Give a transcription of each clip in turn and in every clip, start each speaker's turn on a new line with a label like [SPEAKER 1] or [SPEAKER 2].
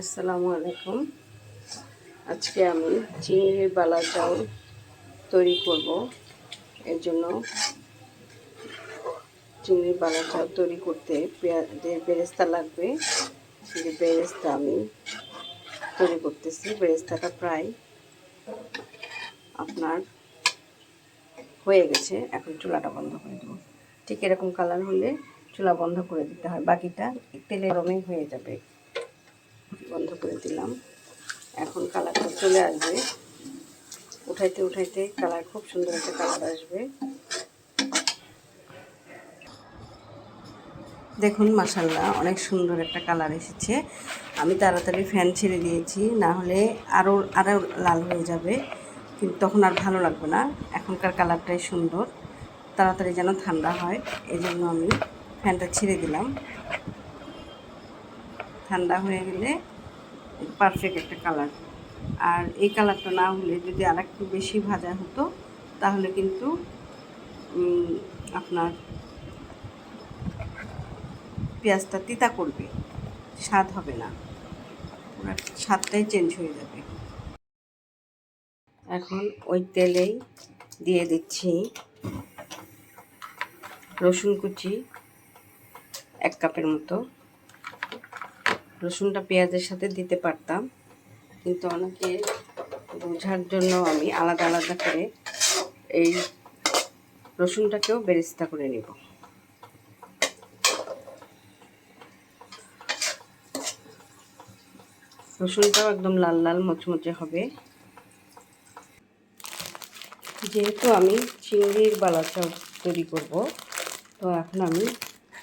[SPEAKER 1] আসসালামু আলাইকুম। আজকে আমি চিংড়ির বালা চাউল তৈরি করব। এর জন্য চিংড়ির বালা চাউল তৈরি করতে পেঁয়াজের বেরেস্তা লাগবে। যে বেরেস্তা আমি তৈরি করতেছি, বেরেস্তাটা প্রায় আপনার হয়ে গেছে। এখন চুলাটা বন্ধ করে দেবো। ঠিক এরকম কালার হলে চুলা বন্ধ করে দিতে হয়। বাকিটা তেলে গরমেই হয়ে যাবে। বন্ধ করে দিলাম। এখন কালারটা চলে আসবে। উঠাইতে উঠাইতে কালার খুব সুন্দর একটা কালার আসবে। দেখুন মাসাল্লাহ অনেক সুন্দর একটা কালার এসেছে। আমি তাড়াতাড়ি ফ্যান ছেড়ে দিয়েছি, না হলে আরও আরও লাল হয়ে যাবে। কিন্তু তখন আর ভালো লাগবে না। এখনকার কালারটাই সুন্দর। তাড়াতাড়ি যেন ঠান্ডা হয় এই জন্য আমি ফ্যানটা ছেড়ে দিলাম। ঠান্ডা হয়ে গেলে পারফেক্ট একটা কালার আর এই কালারটা না হলে যদি আর একটু বেশি ভাজা হতো, তাহলে কিন্তু আপনার পেঁয়াজটা তিতা করবে, স্বাদ হবে না। স্বাদটাই চেঞ্জ হয়ে যাবে। এখন ওই তেলেই দিয়ে দিচ্ছি রসুন কুচি এক কাপের মতো। রসুনটা পেঁয়াজের সাথে দিতে পারতাম। কিন্তু অনেকে বোঝার জন্য আমি আলাদা আলাদা করে এই রসুনটাকেও বেরেস্তা করে নেব। রসুনটাও একদম লাল লাল মচমচে হবে। যেহেতু আমি চিংড়ির বালাচাও তৈরি করব, তো এখন আমি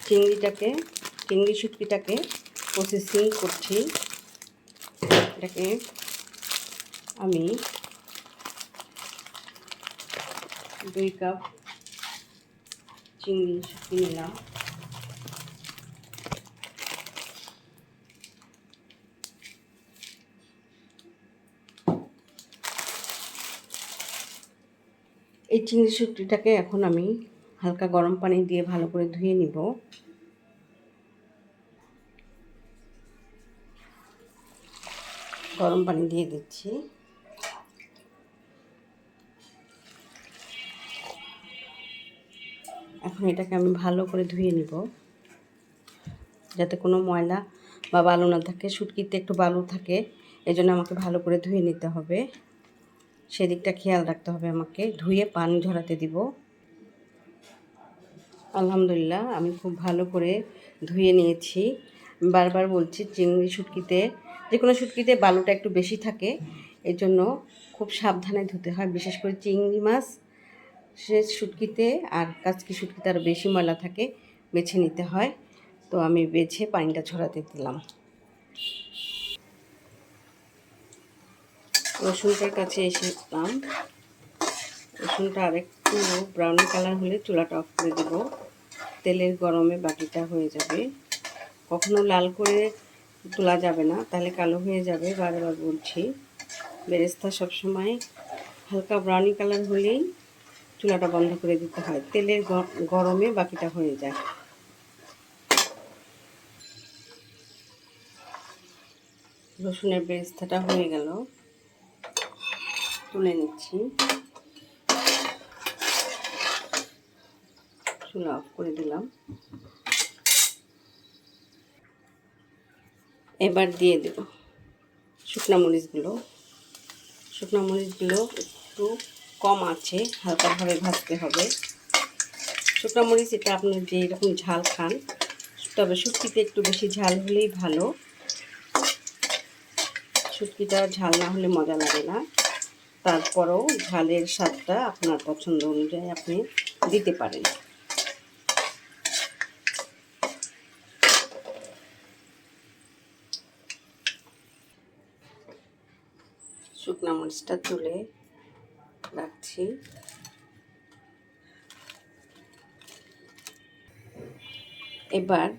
[SPEAKER 1] চিংড়িটাকে, চিংড়ি শুটকিটাকে প্রসেসিং করছি। এটাকে আমি দুই কাপ চিংড়ি শুটকি নিলাম। এই চিংড়ি শুটকিটাকে এখন আমি হালকা গরম পানি দিয়ে ভালো করে ধুয়ে নিব। গরম পানি দিয়ে দিচ্ছি। এখন এটাকে আমি ভালো করে ধুয়ে নিব। যাতে কোনো ময়লা বা বালু না থাকে শুটকিতে একটু বালু থাকে এই জন্য আমাকে ভালো করে ধুয়ে নিতে হবে। সেদিকটা খেয়াল রাখতে হবে আমাকে। ধুয়ে পানি ঝরাতে দিব। আলহামদুলিল্লাহ, আমি খুব ভালো করে ধুয়ে নিয়েছি। বারবার বলছি চিংড়ি শুটকিতে যে কোনো শুটকিতে বালুটা একটু বেশি থাকে এই জন্য খুব সাবধানে ধুতে হয়। বিশেষ করে চিংড়ি মাছ, সে শুটকিতে আর কাচকি শুটকিতে আরও বেশি ময়লা থাকে, বেছে নিতে হয়। তো আমি বেছে পানিটা ছড়াতে দিলাম। রসুনটার কাছে এসে এসেলাম রসুনটা আরেকটু ব্রাউন কালার হলে চুলাটা অফ করে দেব। তেলের গরমে বাকিটা হয়ে যাবে। কখনো লাল করে তোলা যাবে না, তাহলে কালো হয়ে যাবে, বারবার বলছি। বেরেস্তা সবসময় হালকা ব্রাউনি কালার হলেই চুলাটা বন্ধ করে দিতে হয়। তেলের গরমে বাকিটা হয়ে যায়। রসুনের বেরেস্তাটা হয়ে গেল। তুলে নিচ্ছি। চুলা অফ করে দিলাম। এবার দিয়ে দেব শুকনো মরিচগুলো শুকনো মরিচগুলো একটু কম আছে, হালকাভাবে ভাজতে হবে। শুকনো মরিচ, এটা আপনি যে এরকম ঝাল খান, তবে শুটকিতে একটু বেশি ঝাল হলেই ভালো। শুটকিটা ঝাল না হলে মজা লাগে না। তারপরেও ঝালের স্বাদটা আপনার পছন্দ অনুযায়ী আপনি দিতে পারেন শুকনা মরিচটা তুলে রাখছি। এবার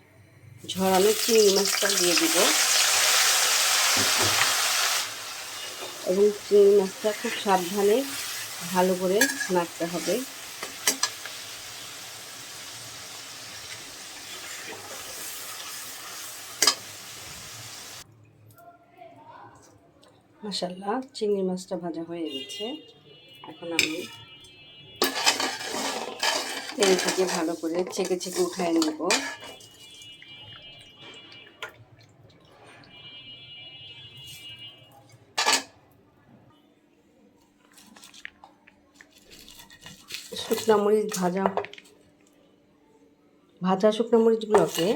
[SPEAKER 1] ঝরানো চিংড়ি মাছটা দিয়ে দিব। এবং চিংড়ি মাছটা খুব সাবধানে ভালো করে নাড়তে হবে। মাসাল্লাহ চিংড়ি মাছটা ভাজা হয়ে গেছে। এখন আমি তেল থেকে ভালো করে ছেঁকে ছেঁকে উঠায় নেব। শুকনো মরিচ ভাজা ভাজা শুকনো মরিচগুলোকে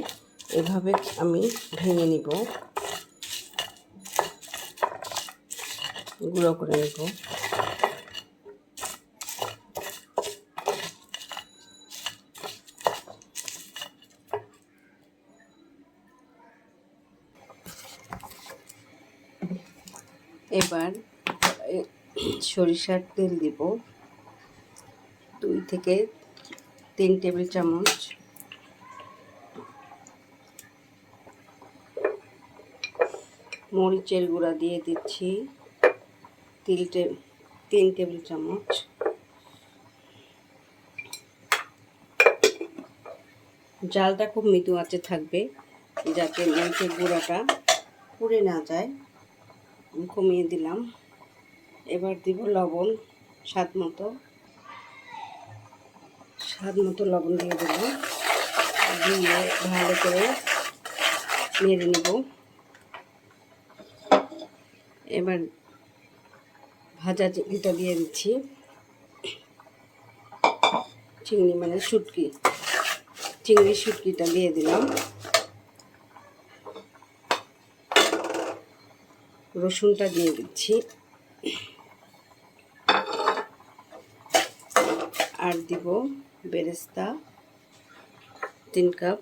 [SPEAKER 1] এভাবে আমি ভেঙে নিব। গুঁড়ো করে নেব। এবার সরিষার তেল দিব। দুই থেকে তিন টেবিল চামচ। মরিচের গুঁড়া দিয়ে দিচ্ছি। তিল তিন টেবিল চামচ। জালটা খুব মৃদু আঁচে থাকবে, যাতে মরিচের গুঁড়াটা পুড়ে না যায়। কমিয়ে দিলাম। এবার দিব লবণ, স্বাদ মতো। স্বাদ মতো লবণ দিয়ে দেবো। দিয়ে ভালো করে নেড়ে নেব। এবার ভাজা চিংড়িটা দিয়ে দিচ্ছি। চিংড়ি মানে শুটকি। চিংড়ি শুটকিটা দিয়ে দিলাম। রসুনটা দিয়ে দিচ্ছি। আর দিব বেরেস্তা, তিন কাপ।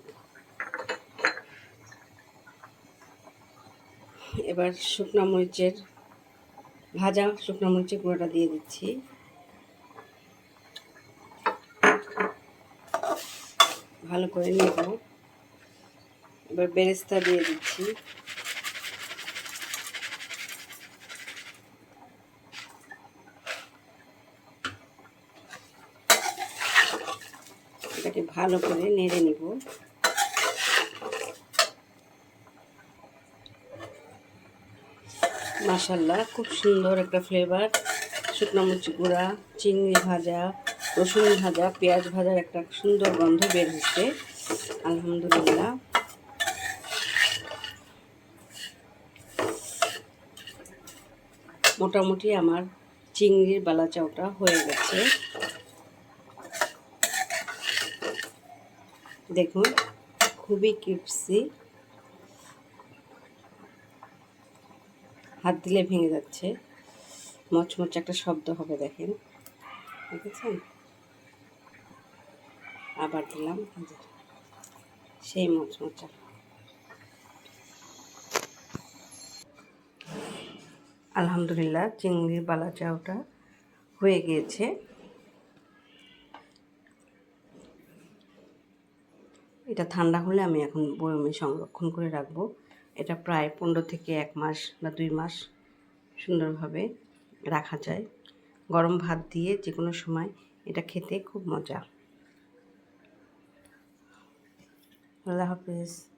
[SPEAKER 1] এবার শুকনো মরিচের ভাজা শুকনো মরিচের গুঁড়োটা দিয়ে দিচ্ছি। ভালো করে নেব। এবার বেরেস্তা দিয়ে দিচ্ছি। ভালো করে নেড়ে নিব। মাসাল্লাহ খুব সুন্দর একটা ফ্লেভার শুকনো মুচি গুঁড়া, চিংড়ি ভাজা, রসুন ভাজা, পেঁয়াজ ভাজার একটা সুন্দর গন্ধ বের হচ্ছে। আলহামদুলিল্লাহ। মোটামুটি আমার চিংড়ির বালা চাউটা হয়ে গেছে। দেখুন, খুবই কিপসি দিলে ভেঙে যাচ্ছে। মচমচ একটা শব্দ হবে, দেখেন। দেখেছেন? আবার দিলাম সেই মচমচা। আলহামদুলিল্লাহ, চিংড়ির বালা চাউটা হয়ে গিয়েছে। এটা ঠান্ডা হলে আমি এখন বয়মে সংরক্ষণ করে রাখব। এটা প্রায় পনেরো থেকে এক মাস বা দুই মাস সুন্দরভাবে রাখা যায়। গরম ভাত দিয়ে যে কোনো সময় এটা খেতে খুব মজা। আল্লাহ হাফিজ।